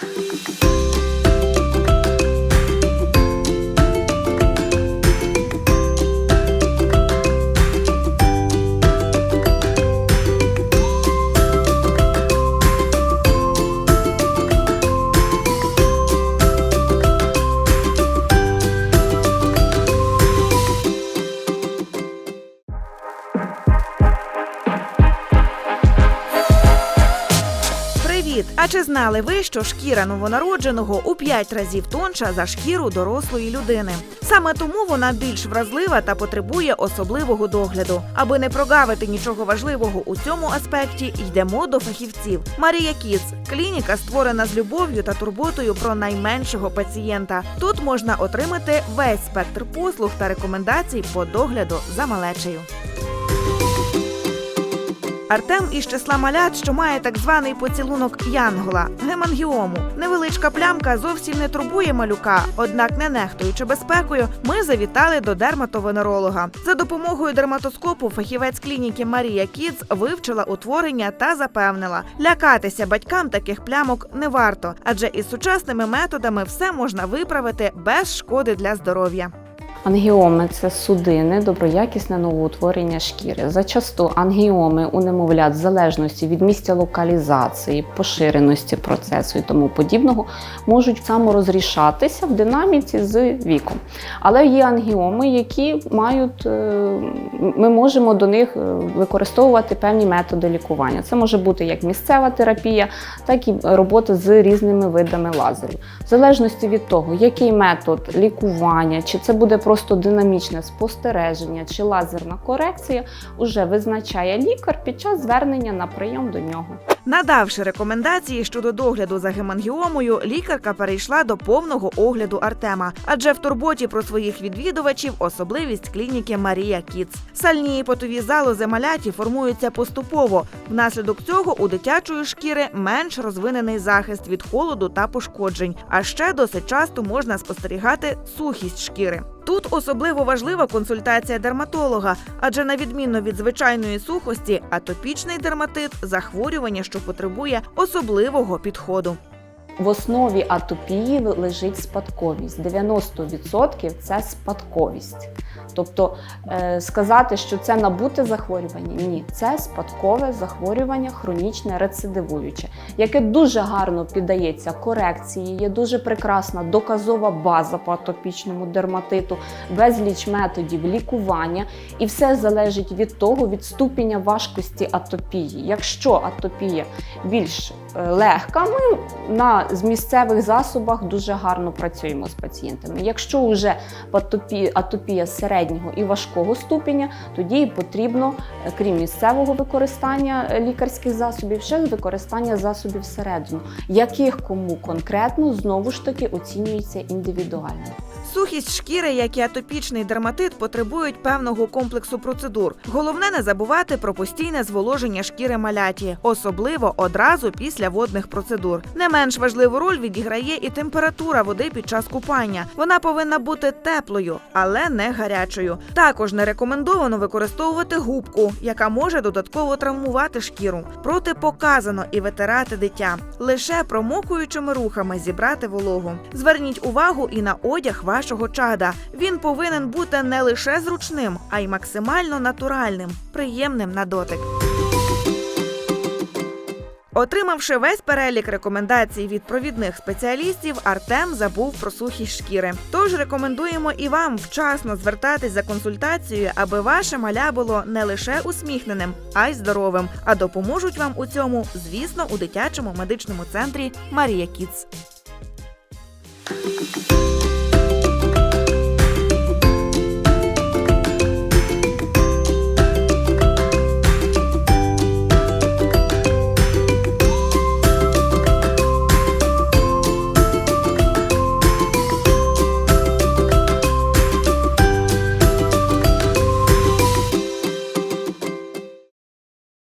Bye. Привіт! А чи знали ви, що шкіра новонародженого у 5 разів тонша за шкіру дорослої людини? Саме тому вона більш вразлива та потребує особливого догляду. Аби не прогавити нічого важливого у цьому аспекті, йдемо до фахівців. Марія Кіц клініка створена з любов'ю та турботою про найменшого пацієнта. Тут можна отримати весь спектр послуг та рекомендацій по догляду за малечею. Артем із числа малят, що має так званий поцілунок Янгола, гемангіому. Невеличка плямка зовсім не турбує малюка. Однак, не нехтуючи безпекою, ми завітали до дерматовенеролога. За допомогою дерматоскопу фахівець клініки Марія Кіц вивчила утворення та запевнила, лякатися батькам таких плямок не варто, адже із сучасними методами все можна виправити без шкоди для здоров'я. Ангіоми це судини, доброякісне новоутворення шкіри. Зачасту ангіоми у немовлят в залежності від місця локалізації, поширеності процесу і тому подібного можуть саморозрішатися в динаміці з віком. Але є ангіоми, які мають, е, ми можемо до них е, використовувати певні методи лікування. Це може бути як місцева терапія, так і робота з різними видами лазерів. В залежності від того, який метод лікування, чи це буде просто динамічне спостереження, чи лазерна корекція, уже визначає лікар під час звернення на прийом до нього. Надавши рекомендації щодо догляду за гемангіомою, лікарка перейшла до повного огляду Артема, адже в турботі про своїх відвідувачів особливість клініки Марія Кіц. Сальні і потові залози маляті формуються поступово. Внаслідок цього у дитячої шкіри менш розвинений захист від холоду та пошкоджень. А ще досить часто можна спостерігати сухість шкіри. Тут особливо важлива консультація дерматолога, адже на відміну від звичайної сухості, атопічний дерматит захворювання, що потребує особливого підходу. В основі атопії лежить спадковість. 90% це спадковість. Тобто е, сказати, що це набуте захворювання, ні, це спадкове захворювання, хронічне рецидивуюче, яке дуже гарно піддається корекції, є дуже прекрасна доказова база по атопічному дерматиту, безліч методів лікування, і все залежить від того, від ступеня важкості атопії. Якщо атопія більш е, легка, ми на з місцевих засобах дуже гарно працюємо з пацієнтами. Якщо вже атопія, середнього і важкого ступеня, тоді потрібно, е, крім місцевого використання е, лікарських засобів, ще використання засобів середину, яких кому конкретно знову ж таки оцінюється індивідуально. Сухість шкіри, як і атопічний дерматит, потребують певного комплексу процедур. Головне не забувати про постійне зволоження шкіри маляті, особливо одразу після водних процедур. Не менш важливу роль відіграє і температура води під час купання. Вона повинна бути теплою, але не гарячою. Також не рекомендовано використовувати губку, яка може додатково травмувати шкіру. Протипоказано і витирати дитя. Лише промокуючими рухами зібрати вологу. Зверніть увагу і на одяг вашого чада. Він повинен бути не лише зручним, а й максимально натуральним, приємним на дотик. Отримавши весь перелік рекомендацій від провідних спеціалістів, Артем забув про сухість шкіри. Тож рекомендуємо і вам вчасно звертатись за консультацією, аби ваше маля було не лише усміхненим, а й здоровим. А допоможуть вам у цьому, звісно, у дитячому медичному центрі Марія Кіц.